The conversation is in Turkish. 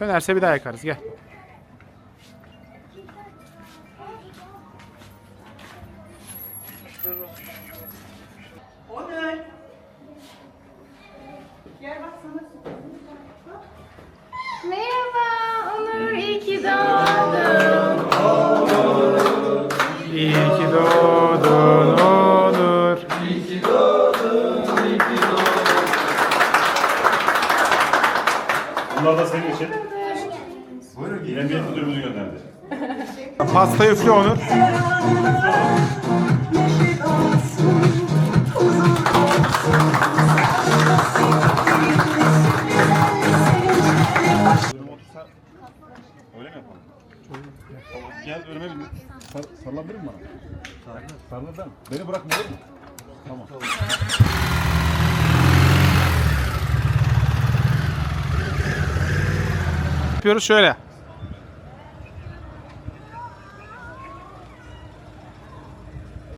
Dönerse bir daha yakarız gel. Onur. Gel bak sana sürprizim var. Merhaba Onur, iyi ki doğdun. İyi ki doğdun Onur. Bunlar da senin için. Buyurun. Emniyet müdürümüz gönderdi. Pasta üflü Onur. Öyle mi yapalım? Tamam. Gel önüme bin. Sar, sarılabilir mi bana? Sarılır. Sarılır? Beni bırakma olur mu? Tamam. yapıyoruz şöyle.